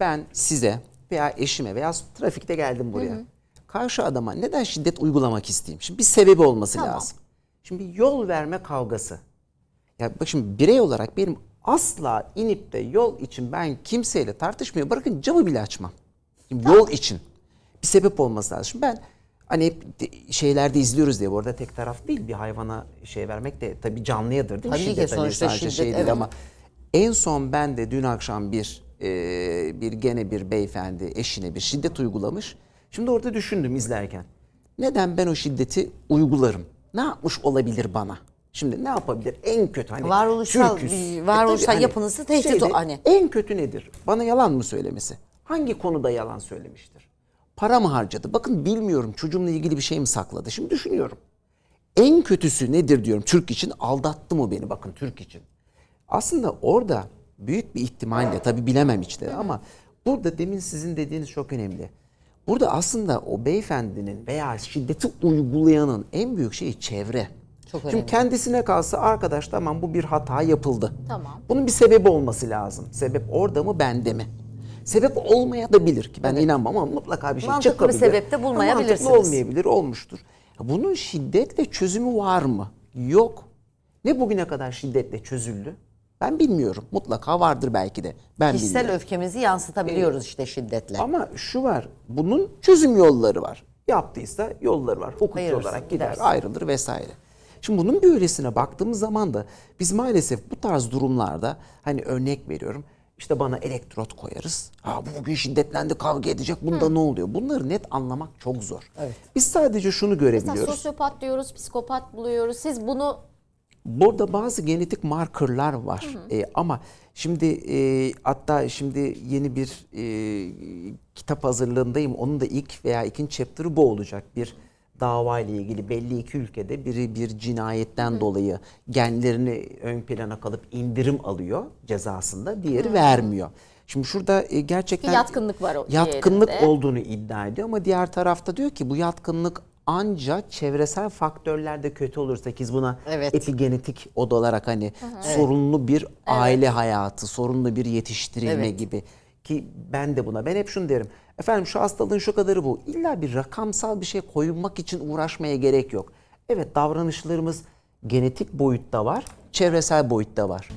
ben size veya eşime veya trafikte geldim buraya. Karşı adama neden şiddet uygulamak isteyeyim? Şimdi bir sebebi olması Tamam. lazım. Şimdi yol verme kavgası. Ya bak şimdi birey olarak benim asla inip de yol için ben kimseyle tartışmıyor. Bırakın camı bile açmam. Şimdi yol için bir sebep olması lazım. Şimdi ben hani hep de- şeylerde izliyoruz diye bu arada tek taraf değil bir hayvana şey vermek de tabii canlıyadır değil mi? Tabii ki, Şiddet hani sonuçta sadece şiddet, şey evet. ama en son ben de dün akşam bir e, bir gene bir beyefendi eşine bir şiddet uygulamış. Şimdi orada düşündüm izlerken. Neden ben o şiddeti uygularım? Ne yapmış olabilir bana? Şimdi ne yapabilir? En kötü hani Varoluşsal Türküz. bir- E varoluşsal tabii yapınızı tehdit şeyde o hani. En kötü nedir? Bana yalan mı söylemesi? Hangi konuda yalan söylemiştir? Para mı harcadı? Bakın bilmiyorum çocuğumla ilgili bir şey mi sakladı? Şimdi düşünüyorum. En kötüsü nedir diyorum Türk için? Aldattı mı beni bakın Türk için. Aslında orada büyük bir ihtimalle tabii bilemem içleri ama burada demin sizin dediğiniz çok önemli. Burada aslında o beyefendinin veya şiddeti uygulayanın en büyük şeyi çevre. Çok önemli. kendisine kalsa arkadaş tamam bu bir hata yapıldı. Tamam. Bunun bir sebebi olması lazım. Sebep orada mı bende mi? Sebep olmaya da bilir ki ben inanmam ama mutlaka bir şey Mantıklı bir çıkabilir. sebep de bulmayabilirsiniz. Mantıklı olmayabilir, olmuştur. Bunun şiddetle çözümü var mı? Yok. Ne bugüne kadar şiddetle çözüldü? Ben bilmiyorum. Mutlaka vardır belki de. Ben Kişisel bilmiyorum. öfkemizi yansıtabiliyoruz işte şiddetle. Ama şu var. Bunun çözüm yolları var. Yaptıysa yolları var. Hukuki Ayırırsın, olarak gider, gidersin. ayrılır vesaire. Şimdi bunun bir öylesine baktığımız zaman da biz maalesef bu tarz durumlarda hani örnek veriyorum işte bana elektrot koyarız. Ha bu bugün şiddetlendi kavga edecek. Bunda ne oluyor? Bunları net anlamak çok zor. Biz sadece şunu Mesela görebiliyoruz. sosyopat diyoruz, psikopat buluyoruz. Siz bunu Burada bazı genetik markerlar var. E, ama şimdi e, hatta şimdi yeni bir e, kitap hazırlığındayım. Onun da ilk veya ikinci chapter'ı bu olacak. Bir dava ile ilgili belli iki ülkede biri bir cinayetten dolayı genlerini ön plana kalıp indirim alıyor cezasında, diğeri vermiyor. Şimdi şurada e, gerçekten yatkınlık var o yatkınlık diğerinde. olduğunu iddia ediyor ama diğer tarafta diyor ki bu yatkınlık ancak çevresel faktörlerde kötü olursa biz buna Evet. epigenetik olarak hani sorunlu bir aile hayatı, sorunlu bir yetiştirilme Evet. gibi ki ben de buna ben hep şunu derim. Efendim şu hastalığın şu kadarı bu. İlla bir rakamsal bir şey koymak için uğraşmaya gerek yok. Evet davranışlarımız genetik boyutta var, çevresel boyutta var.